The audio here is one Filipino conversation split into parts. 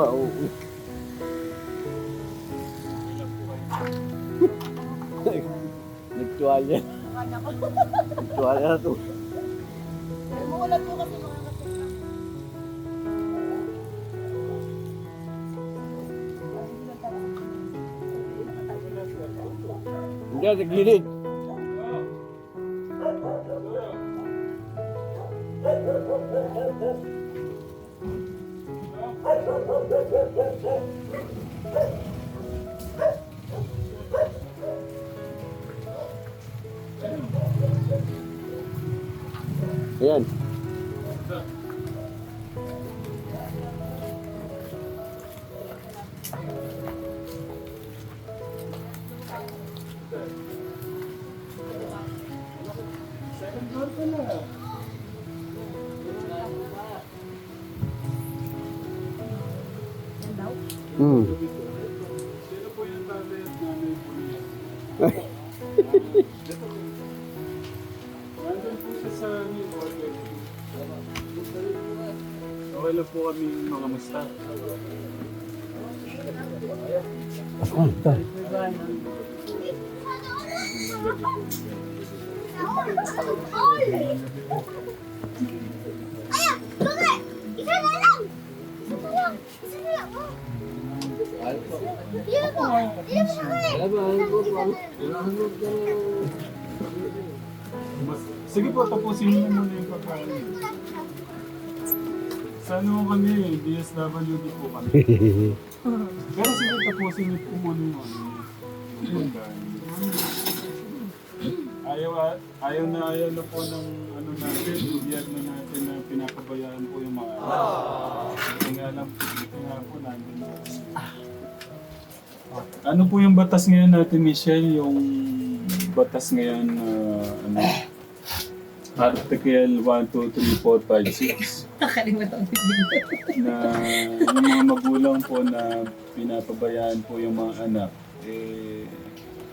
pa, oo. Nagtuwalya. Nagtuwalya na to. Umuulan po kasi mga. Hindi, sa Ayan. Isa na lang! Isa na lang! Isa na lang! oh. Ilan mo? Ilan mo sa akin? Sige po, tapusin niyo muna yung pagkain. Sa ano kami, DSWD po kami. Pero sige, tapusin niyo po muna yung ano. yung pagkain. Ayaw, ayaw na ayaw na po ng ano natin, gobyerno natin na pinapabayaan po yung mga Hindi nga lang, hindi nga po nandun na. Ano po yung batas ngayon natin, Michelle? Yung batas ngayon na ano? Article 1, 2, 3, 4, 5, 6 Nakalimutan ko. na yung mga magulang po na pinapabayaan po yung mga anak, eh,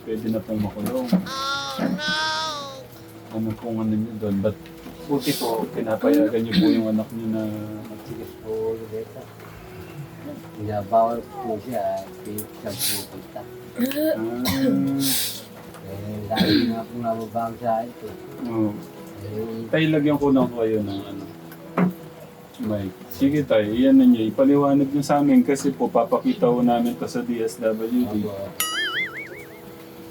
pwede na pong makulong. Ano pong ano nyo doon? Ba't buti po, pinapayagan niyo po yung anak niyo na Matigas po ulit. Pinabawal po siya, pinagsan po kita. ah, Eh, lagi nga po nababang sa ito. oh, Eh, Tay, lagyan ko lang kayo ng ano. Mike. Sige tay, iyan na niyo. Ipaliwanag niyo sa amin kasi po papakita ko namin to sa DSWD. ako,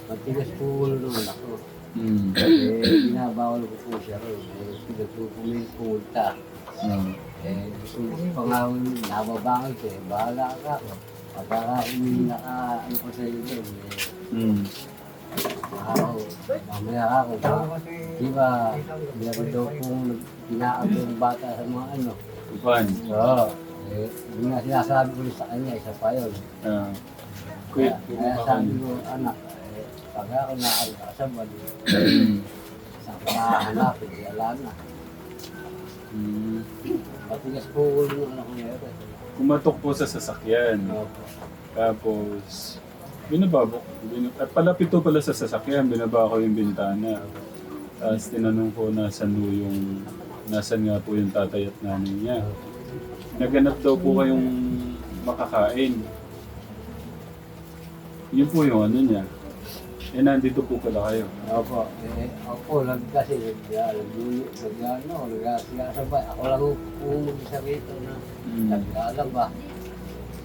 matigas po ulo naman ako. Hmm. Eh, binabawal ko po siya ron. Eh, pinagpupumin po ulta. Hmm. Eh, gusto ko pa nga nababangal siya. Eh, bahala ka. Pagka umi naka, ano ko sa iyo doon. Eh, Hmm. ako, mamaya ako. Di ba, meron daw pong pinaan yung bata sa mga ano. Ivan. Oo. Eh, yun nga sinasabi ko sa kanya, isa pa yun. Ah. Kaya, kaya sabi ko, anak, pag ako nakakasabad, Hmm. saan ka nakahanapin, eh, wala na. Hmm. Matigas po ulo ng anak niya. eh. Kumatok po sa sasakyan. Opo. Tapos, binababok. Bin, at palapit to pala sa sasakyan, binaba ko yung bintana. Tapos tinanong ko nasan po yung, nasan nga po yung tatay at nanay niya. Naganap daw po kayong makakain. Yun po yung ano niya. Eh, nandito po pala kayo. Opo. Eh, opo, lang kasi, naglulo, nagano, nagkasabay. Ako lang po mag-isa rito na Mm. naglalaba.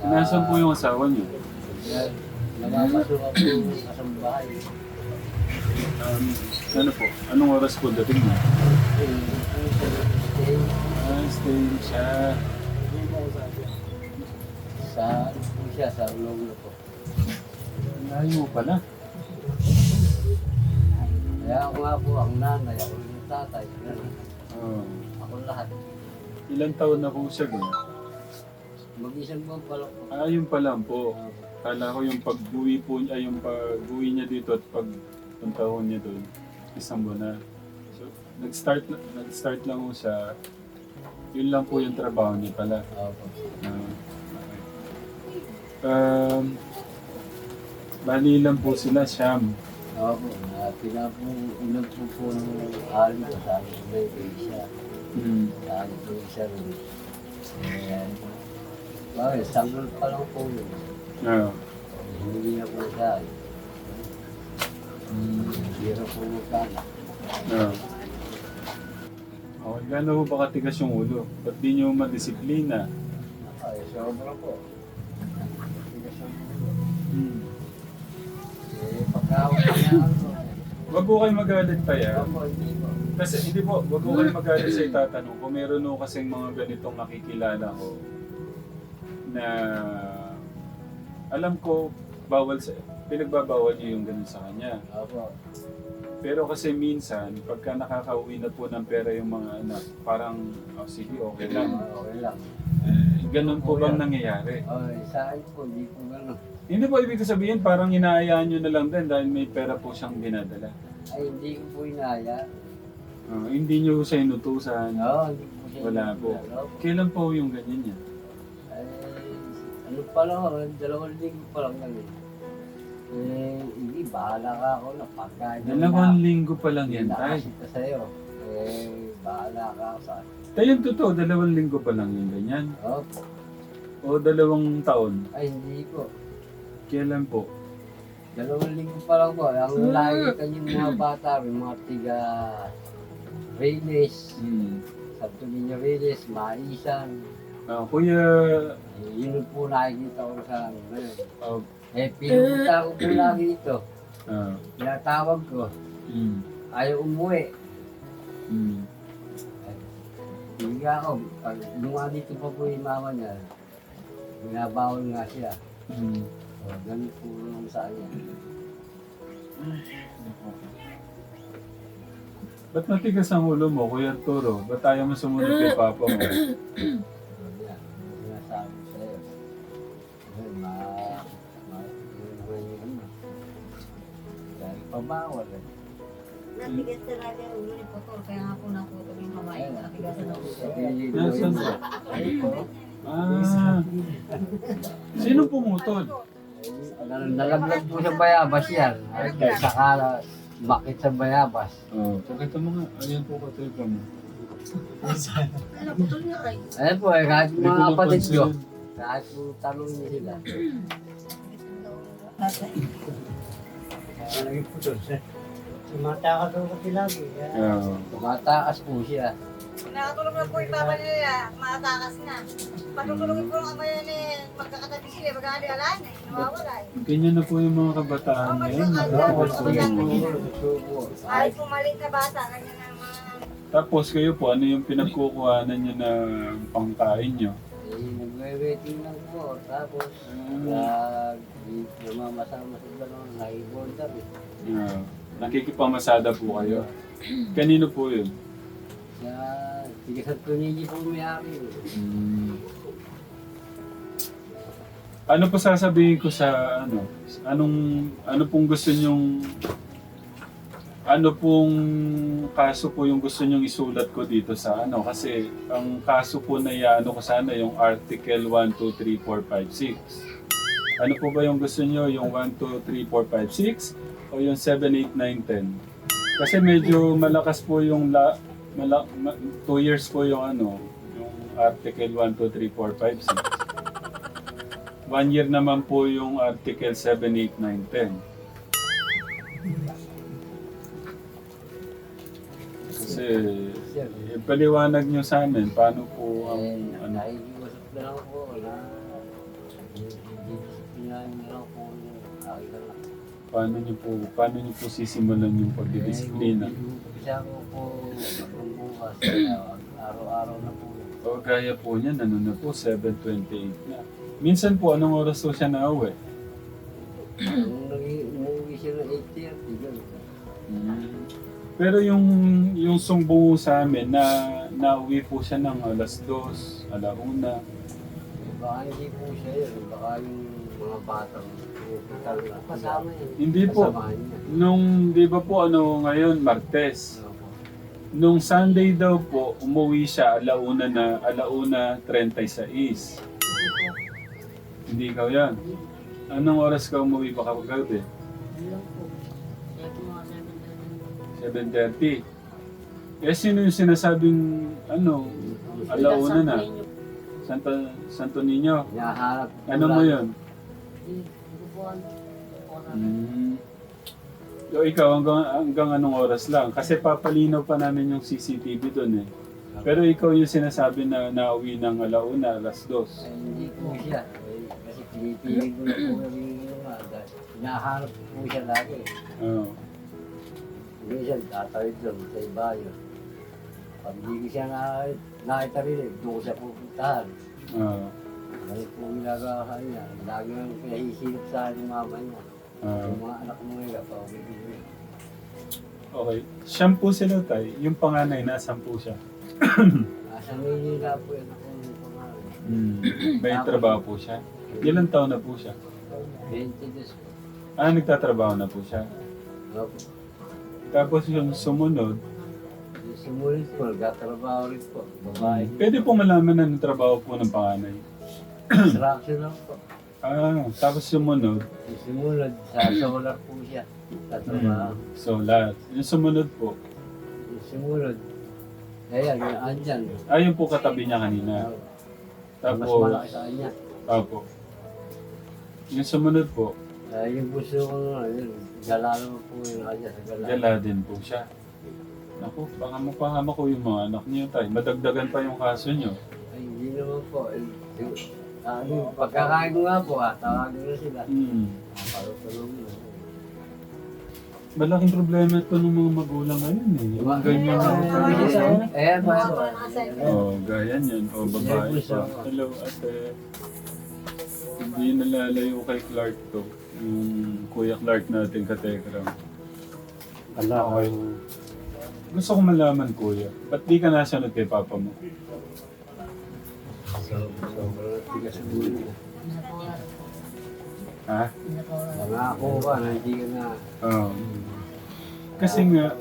Nasaan po yung asawa niyo? Kaya, Nagpapasuka po yung kasambahay. Um, ano po? Anong oras po dating niya? Eh, ano siya, eh, Ah, stay siya. Sa, ano po siya, sa ulo po. Layo pala. Kaya ako nga po, ang nanay, ako yung tatay, ganun. Oh. ako lahat. Ilan taon na po siya ganyan? Mag-isang buwan pa lang po. Ah, yun pa lang po. Kala ko yung pag-uwi po niya, yung pag-uwi niya dito at pag punta niya doon, isang buwan na. So, nag-start, na- nag-start lang po siya. Yun lang po yung trabaho niya pala. Opo. Ah, okay. Um, bali lang po sila, Siyam. Opo, na pinapo, ilang po po ng ahal ko, sabi ko may siya. Hmm. Sabi ko siya rin. Eh, Bakit? Sanggol pa lang po yun. Ah. Hindi na po siya. Zero po magkala. Ah. Okay, gano'n ho ba katigas yung ulo? Ba't di nyo madisiplina? Ay, sobra po. Tigas ang ulo. Hmm. Wag ko kayo magalit pa yan. Po. Kasi hindi po, wag ko kayo magalit sa itatanong. Kung meron ho kasing mga ganitong nakikilala ko na alam ko bawal sa pinagbabawal niyo yung ganun sa kanya. Pero kasi minsan, pagka nakakauwi na po ng pera yung mga anak, parang, oh, sige, okay lang. Okay lang. Ganun po bang nangyayari? Ay, sa akin po, hindi po gano'n. Hindi po ibig sabihin, parang inaayaan nyo na lang din dahil may pera po siyang dinadala. Ay, hindi ko po inaya. Ah, hindi nyo siya inutusan. Oo, hindi po siya. Wala po. Ano, Kailan po yung ganyan niya? Ay, ano pa lang ako, dalawang linggo pa lang kami. Eh, hindi, bahala ka ako na pagkain. Dalawang linggo pa lang yan, tay. Nakasita sa'yo. Eh, bahala ka ako sa... Tayo yung totoo, dalawang linggo pa lang yung ganyan. Oh, O dalawang taon. ay, hindi po. Kailan po? Dalawang linggo pa lang po. Ang lagi kanyang mga bata, yung mga tiga Reyes, Hmm. Santo Niño Reyes, Maisan. Ah, kuya, Eh, yun po nakikita ko sa ano ngayon. ah, Eh, pinupunta ko po lagi ito. ah, Tinatawag ko. hmm, Ayaw umuwi. hmm. Hindi ako. Pag luма dito pa po yung mama niya, binabawal nga siya. hmm. So, ganun po naman sa kanya. Ba't matigas ang ulo mo, Kuya Arturo? Ba't ayaw mo sumunod kay Papa mo? Pabawal eh. Natigas talaga yung ulo ni Putol. Kaya nga po naputol yung kamay. Natigas na ulo. Nasaan ba? Ah, sino pumutol? Nal- Nalaglag po sa bayabas yan. Ay, Saka makit sa bayabas. Oh, pakita mo nga. Ayan po katika mo. Ano, putol niya ay. Ayun po eh, kahit Hindi mga ko kapatid ko. mapansin. Kahit po tanong niyo sila. Kaya naging putol. Sumatakas ako kasi lagi. Kaya Ah, Tumataas po siya. Nakatulog na po yung papa nila. Matakas na. Patutulogin po ng ama yan eh. Magkakatabi sila. Magkakali alaan eh. Nawawala eh. ganyan na po yung mga kabataan ngayon. Ay, Oo, ay, gusto ay, niyo ay, po. Kahit po maliit na bata. Ganyan na mga... Tapos kayo po, ano yung pinagkukuhanan niyo na pangkain niyo? Eh, nagwe-waiting lang po. Tapos, Ah, nag namamasama sa gano'n, nakibondar eh. ah, nakikipamasada po kayo. Kanino po yun? Sa tigas at tunigi po. Hmm. Ano po sasabihin ko sa ano? Anong ano pong gusto nyong ano pong kaso po yung gusto nyong isulat ko dito sa ano kasi ang kaso po na ano ko sana yung article 1 2 3 4 5 6. Ano po ba yung gusto nyo? Yung 1 2 3 4 5 6 o yung 7 8 9 10? Kasi medyo malakas po yung la, mala, ma, two years po yung ano, yung article 1 2 3 4 5 6. One year naman po yung Article 7, 8, 9, 10. Kasi, eh, paliwanag nyo sa amin, paano po ang, ano, nakikiusap na lang po lang po paano nyo po, paano nyo po sisimulan yung pagdidisiplina? Isa ko po bukas. Araw-araw na po. O gaya po niyan, ano na po, 7.28 na. Minsan po, anong oras po siya nauwi? Nung nag- umuwi siya ng 8.30, gano'n. Pero yung yung sumbong sa amin na nauwi po siya ng alas 2, alauna. Baka hindi po siya yun. Baka yung mga batang pupunta na kasama yun. Hindi po. Kasamahan niya. Nung, di ba po ano ngayon, Martes. Po? Nung Sunday daw po, umuwi siya alauna na, alauna 36. Hindi ikaw yan. Anong oras ka umuwi pa kapag gabi? 7.30. Eh, sino yung sinasabing, ano, alauna na? Santo, Santo Niño. Hinahanap ko Ano mo yun? Mm. So, ikaw, hanggang, hanggang anong oras lang? Kasi papalinaw pa namin yung CCTV doon eh. Pero ikaw yung sinasabi na nauwi ng alauna, alas dos. Ay, hindi po siya. Eh, kasi pinipiling ko na po kami ginawa. Dahil Hinahanap ko po siya lagi. Oo. Minsan, tatawid doon sa ibayo. Pag hindi ko siya na, nakita rin, eh, doon ko siya pupuntahan. Oo. Ganun po ginagawa sa kanya. Lagi nang pinahisilip sa akin yung mama niya. Oo. Yung mga anak mo nila, pa okay. Shampoo sila tay. Yung panganay, nasan po siya? Nasa Manila po yan ako ng pangalan. Mm. May trabaho po siya. Ilan taon na po siya? 20 days po. Ah, nagtatrabaho na po siya. Opo. Tapos yung sumunod, Yung Sumulit po, nagtatrabaho rin po. Babae. pwede pong malaman na ng trabaho po ng panganay. Construction lang po. Ah, tapos sumunod, Yung Sumunod, sa solar po siya. Tatrabaho. so lahat. Yung sumunod po, Yung Sumunod, ayan, yung andyan. ah, yung po katabi niya kanina. Mas Tapos, malaki sa kanya. Apo. Yung sumunod po, Ah, yung gusto ko nga, yun, gala naman po yung kanya sa gala. gala din po siya. Naku, baka mapahama ko yung mga anak niyo tayo. Madagdagan pa yung kaso niyo. Ay, hindi naman po. Eh, yung, ah, yung pagkakain ko nga po, ah, tawagin na sila. Hmm. Para tulong mo. Malaking problema ito ng mga magulang ngayon eh. Yung ganyan na Eh? Mga pa na sa Oh, gaya niyan. O, babae pa. Hello, ate. Hindi nalalayo kay Clark to. Yung Kuya Clark natin katekram. Ala, okay. Gusto ko malaman, Kuya. Ba't di ka nasunod kay Papa mo? So, sobrang tigas ulo. Ha? Pangako ka na hindi ka na. Oo. Kasi nga,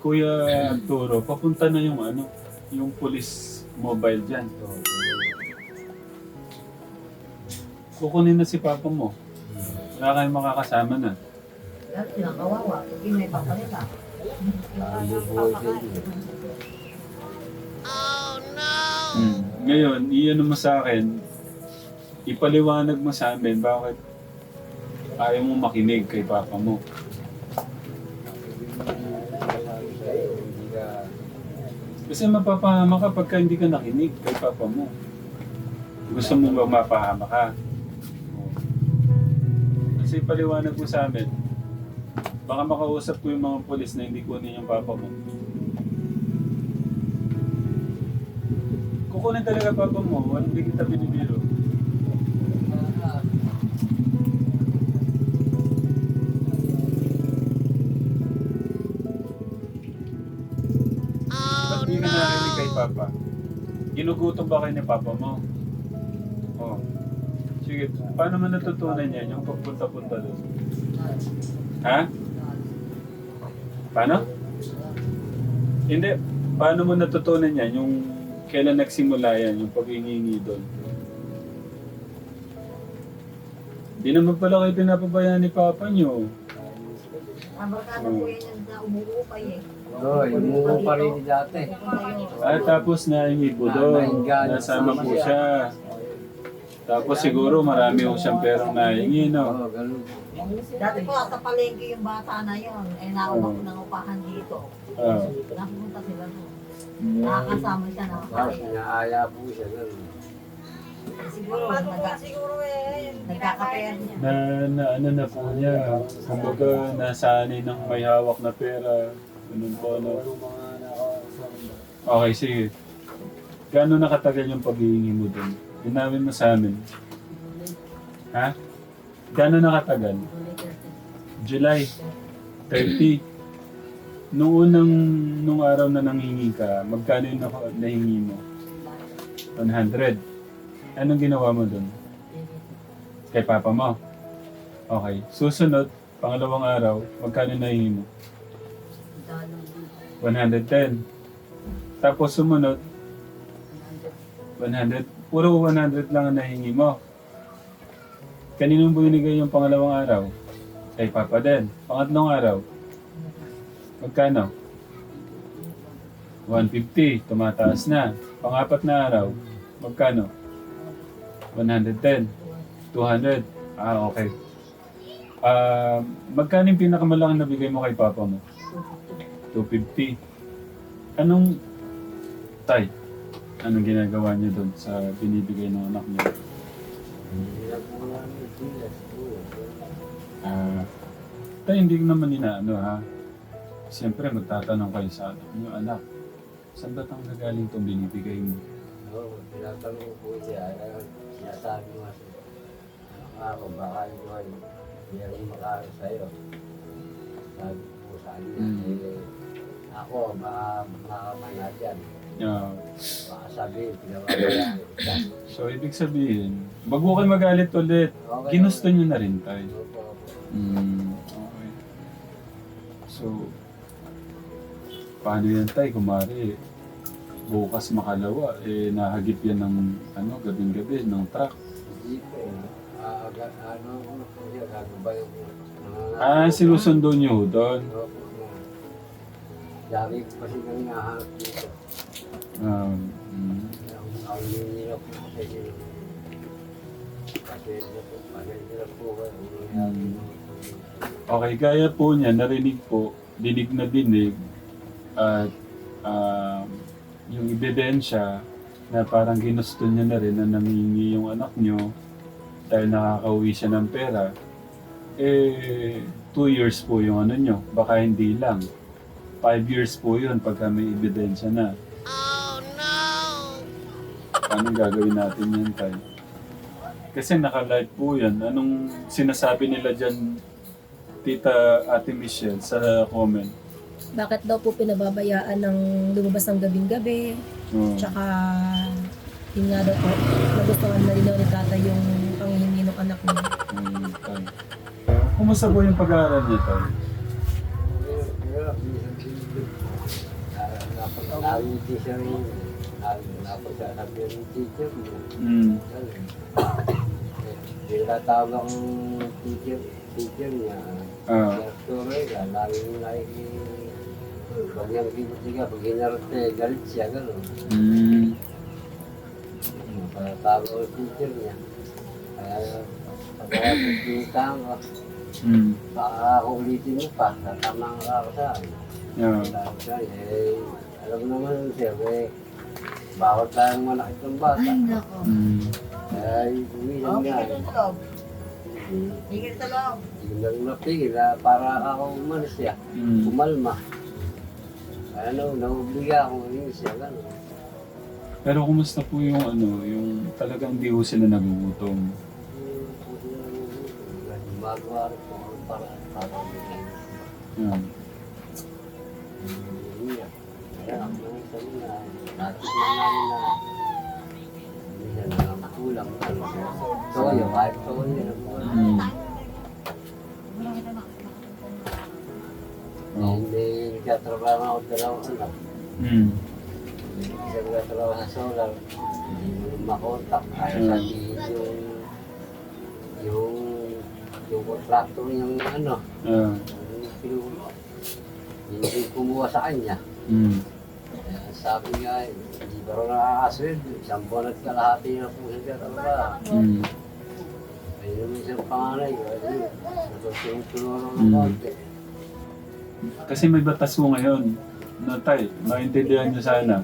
Kuya Arturo, papunta na yung ano, yung police mobile dyan. Kukunin na si Papa mo. Wala kayong makakasama na. Lahat silang kawawa. Hindi may papalita. Ano buhay inyo? Ngayon, iyan mo sa akin, ipaliwanag mo sa amin bakit ayaw mo makinig kay Papa mo. Kasi mapapahama ka pagka hindi ka nakinig kay Papa mo. Gusto mo ba mapahama ka? Kasi paliwanag mo sa amin, baka makausap ko yung mga polis na hindi kunin yung Papa mo. Kukunin talaga Papa mo, hindi kita binibiro. Ba't ka narinig kay Papa? Ginugutom ba kayo ni Papa mo? Oh. Sige, paano mo natutunan yan yung pagpunta-punta doon? Ha? Paano? Hindi. Paano mo natutunan yan yung kailan nagsimula yan, yung paghingi doon? Di naman pala kayo pinapabayaan ni Papa nyo. Ang barkada po yan yung na umuupay eh. Oo, yung pa rin dati. Ah, tapos nahingi po doon. Nasama po siya. Tapos siguro marami po siyang perang nahingi, no? Oo, ganun. Dati po sa palengke yung bata na yon eh nakuha ko ng upahan dito. Ah. Napunta sila doon. Nakakasama siya ng Tapos inaaya po siya, ganun. Siguro nagka, siguro eh, nagkakapehan niya. na, na ano na po niya, kumbaga nasanay ng may hawak na pera. Ganun po, no? Okay, sige. Gano'n nakatagal yung paghihingi mo doon? Linawin mo sa amin. Ha? Gano'n nakatagal? July 30. Noong unang, nung araw na nanghingi ka, magkano yung naku- nahingi mo? 100. Anong ginawa mo doon? Kay papa mo? Okay. Susunod, pangalawang araw, magkano nahingi mo? 110. Tapos sumunod, 100. Puro 100 lang ang nahingi mo. Kanino binigay yung pangalawang araw? Kay Papa din. Pangatlong araw, magkano? 150. Tumataas na. Pangapat na araw, magkano? 110. 200. Ah, okay. Ah, magkano yung pinakamalaking nabigay mo kay papa mo? 250. Anong tay? Anong ginagawa niyo doon sa binibigay ng anak na sila. Ah, tay, hindi naman inaano ha. Siyempre, magtatanong kayo sa anak niyo, anak, saan ba tang nagaling itong binibigay mo? Oo, tinatanong ko po siya. Sinasabi mo siya. Nga ako, baka ito ay hindi ako makakaroon sa'yo. Sabi po sa kanya. Mm. Eh, ako, baka makakamaya dyan. Yeah. Baka sabihin, pinawabayaan kita. So, ibig sabihin, wag mo kayo magalit ulit. Okay. Ginusto niyo na rin tayo. Opo. Mm, okay. So, paano yan tayo, kumari, bukas makalawa, eh, nahagip yan ng, ano, gabing-gabi, ng truck. Hindi po eh. Ah, ano na po siya, gagabay ko. Ah, sinusundo niyo doon. Opo, opo. Dami ko kasi nang nahanap dito. Um, mm, Ang kasi kasi ito po, pasensya po kayo. Mm. okay, gaya po niya, narinig po, dinig na dinig, at um, yung ebidensya na parang ginusto niya na rin na namingi yung anak niyo dahil nakakauwi siya ng pera, eh, two years po yung ano nyo, baka hindi lang. Five years po yun pagka may ebidensya na. Oh no! Paano gagawin natin yan, Tay? Kasi naka-live po yan. Anong sinasabi nila dyan, Tita Ate Michelle, sa comment? Bakit daw po pinababayaan ng lumabas ng gabing-gabi? Oh. Tsaka, yun nga daw po, nagustuhan na rin daw ni tatay yung panghihingi ng anak niya. Mm. Kumusta po yung pag-aaral niya, Tay? Mm. Tinatawag ang teacher, teacher niya. Ah. Ka, lagi nakiki... Pag yung kinitiga, pag hinarap niya, galit siya, gano'n. Mm. Patawag ang teacher niya. Kaya, pagkakapit pinitang ko, Mm. baka ako ulitin mo pa, tatamang ka ako sa akin. Yeah. Sabi siya, eh, alam naman siya, eh, bawat tayong malaki ng bata. Mm. Kaya, umilan Oh, nga. sa loob. Hmm. Higit sa loob. Napigil, ah, para ako umalis siya. Mm. Umalma. Kaya no, naubliga ako umalis siya, gano'n. Pero kumusta po yung ano, yung talagang di ho sila nagugutom? Gumagawa rin po ako para para umilan. Yeah. Umiiyak. Kaya ang mga sabi na, natin na namin na minsan na lang kulang. Ano, Toyo, kahit toyo na nagkatrabaho ako dalawang anak. Mm. Isa nagkatrabaho sa solar. Makontak. Kaya sabihin yung yung yung contractor niyang ano, Ah. yung. Hindi kumuha sa kanya. Mm. Kaya sabi nga, hindi ba rin nakakasweldo? Isang buwan at kalahati na po siya trabaho. Mm. Ayun yung isang panganay. Ayun, natutulong-tulong ng Mm. Kasi may batas mo ngayon. No, tay, maintindihan nyo sana.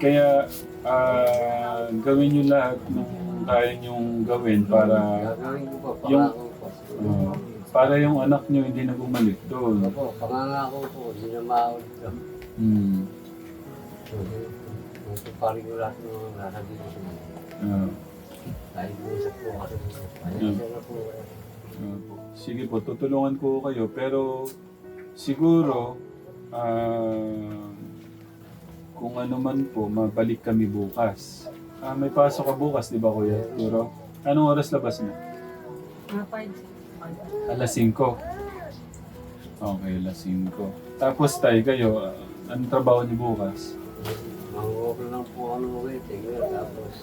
Kaya, ah, gawin nyo lahat ng kaya nyong gawin para Gagawin ko pa, Yung- pangako ko. ah, para yung anak nyo hindi na bumalik doon. Opo, pangangako ko, hindi na maawit ko. Mm. Matuparin ko lahat ng nasa dito sa mga. Ah. Dahil usap po kasi. Na po. Ah, po. Sige po, tutulungan ko kayo. Pero siguro, ah, kung ano man po, mabalik kami bukas. Ah, may pasok ka bukas, di ba kuya? Turo? Anong oras labas mo? Alas 5. Okay, alas 5. Tapos tayo kayo, ah, anong trabaho niyo bukas? Mangungok lang po ng waiting. Tapos,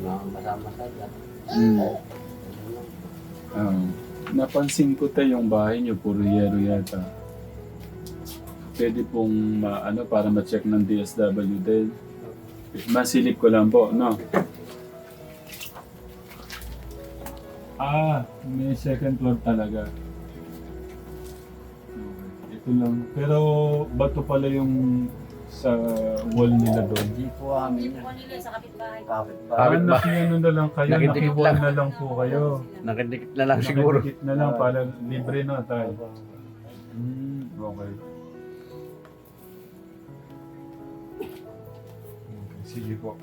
mga masama-masada. Mm. Ayun lang. Ah, napansin ko tayo yung bahay niyo, puro yero yata. Pwede pong ma, ano, para ma-check ng DSW din. Masilip ko lang po, no? Ah, may second floor talaga. Okay. Ito lang. Pero bato pala yung sa wall nila doon. Hindi po amin Hindi yan. po nila sa kapitbahay. Kapit Ah, pa. Kapit ba? nakiano na lang kayo, Nakidikit nakiwall lang. na lang po kayo. Nakidikit na lang siguro. Nakidikit na lang para libre na tayo. Hmm, okay. Okay, sige po.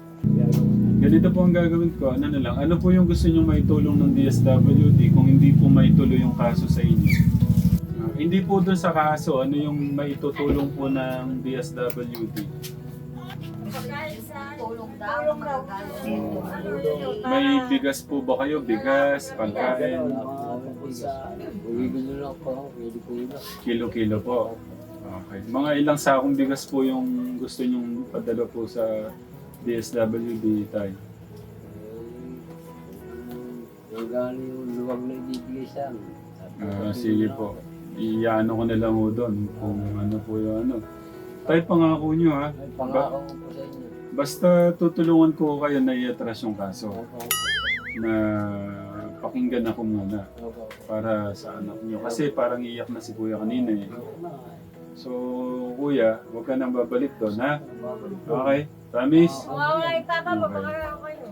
Ganito po ang gagawin ko. Ano na lang, ano po yung gusto nyo maitulong ng DSWD kung hindi po maituloy yung kaso sa inyo? Hindi po dun sa kaso, ano yung maitutulong po ng DSWD? Tulong daw. Tulong daw. Yun? May bigas po ba kayo? Bigas, pagkain, kilo-kilo po. Okay. Mga ilang sakong bigas po yung gusto nyong padala po sa DSWD tayo? Gano'n yung luwag na ibibigay sa amin. Ah, sige po. Iano ko na lang ho doon kung ano po yung ano. Tayo pangako nyo ha. Ay, pangako ko po sa inyo. Basta tutulungan ko kayo na i-atras yung kaso. Opo, Na pakinggan ako muna opo. para sa anak nyo. Kasi parang iyak na si kuya kanina eh. Opo. So kuya, huwag ka nang babalik doon ha. Okay? Promise? Mawawala yung papa mo, baka kayo.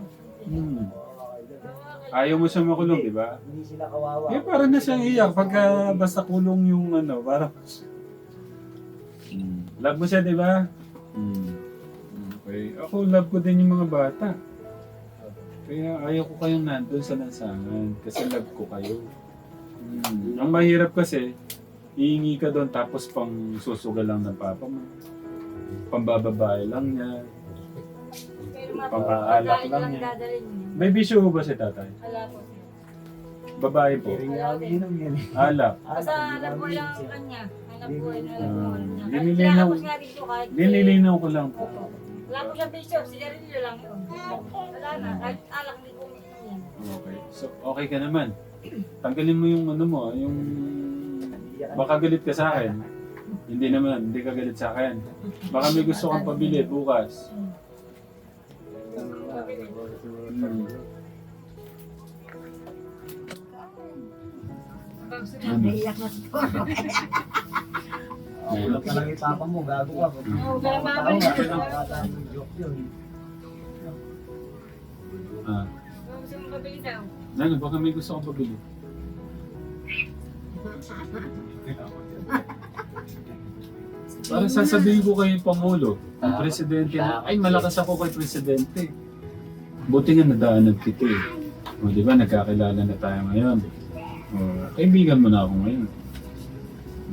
Hmm. Ayaw mo siya makulong, di ba? Hindi sila kawawa. Eh, parang na siyang iyak pagka basta kulong yung ano, parang... Hmm. Love mo siya, di ba? Hmm. Okay. Ako, love ko din yung mga bata. Kaya ayaw ko kayong nandun sa lansangan kasi love ko kayo. Hmm. Ang mahirap kasi, hihingi ka doon tapos pang susugal lang ng papa mo. Pambababae lang niya. Pangaalak lang yan. dadalhin niya. May bisyo ba si tatay? Wala po. Babae po. Umiinom yan. Alak. Basta alam ko lang ang kanya. Alam ko, alam ko, alam niya. Ah, Kahit nililinaw- kinakapos nga dito kahit... Nililinaw ko lang po. Opo. Wala po siyang bisyo, sigarilyo lang yun. Wala na, kahit alak hindi ko umiinom yan. Okay. So, okay ka naman. Tanggalin mo yung ano mo, yung... Baka galit ka sa akin. Hindi naman, hindi ka galit sa akin. Baka may gusto kang pabili bukas. Hmm. Naiyak na si Toro. Ulap ka lang yung papa mo, gago ka. Oo, nakakataan yung joke yun. Ah. Gusto mong pabili daw. Ano, baka may gusto kang pabili. Para sasabihin ko kay Pangulo, ang presidente na, ay malakas ako kay presidente. Buti nga nadaanan kita eh. O di ba, nagkakilala na tayo ngayon. O, kaibigan mo na ako ngayon.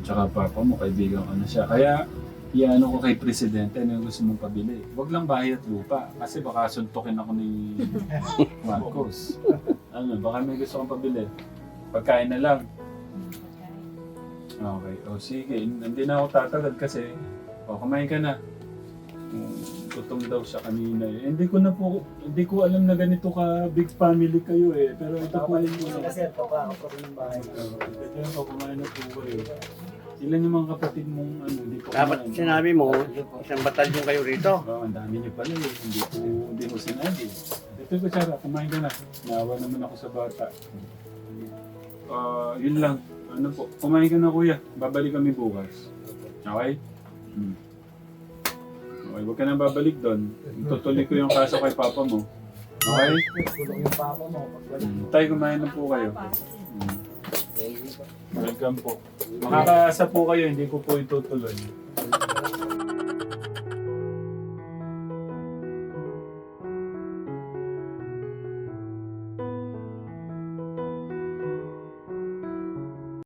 Tsaka papa mo, kaibigan ko na siya. Kaya, iano ko kay presidente yung gusto mong pabili. Huwag lang bahay at lupa. Kasi baka suntukin ako ni Marcos. Ano, baka may gusto kong pabili. Pagkain na lang. Okay. O sige, hindi na ako tatagal kasi o kumain ka na. Um, gutom daw siya kanina eh. Hindi ko na po, hindi ko alam na ganito ka big family kayo eh. Pero ito po yung mga... Kasi papa ako pa rin ng bahay. Kaya po, kumain na po kayo. Ilan yung mga kapatid mong ano, hindi ko Dapat kumain? sinabi mo, isang batalyon kayo rito. Oh, ang dami niyo pala eh. Hindi ko, hindi ko sinabi. Ito ko, Chara, kumain ka na. Naawa naman ako sa bata. Ah, yun lang. Ano po, kumain ka na kuya. Babalik kami bukas. Okay? Hmm. Okay, huwag ka na babalik doon. Tutuloy ko yung kaso kay papa mo. Okay? Kulong yung papa mo. Pagbalik. Hmm. Tayo, kumain na po kayo. Welcome po. Makakaasa po kayo, hindi ko po itutuloy.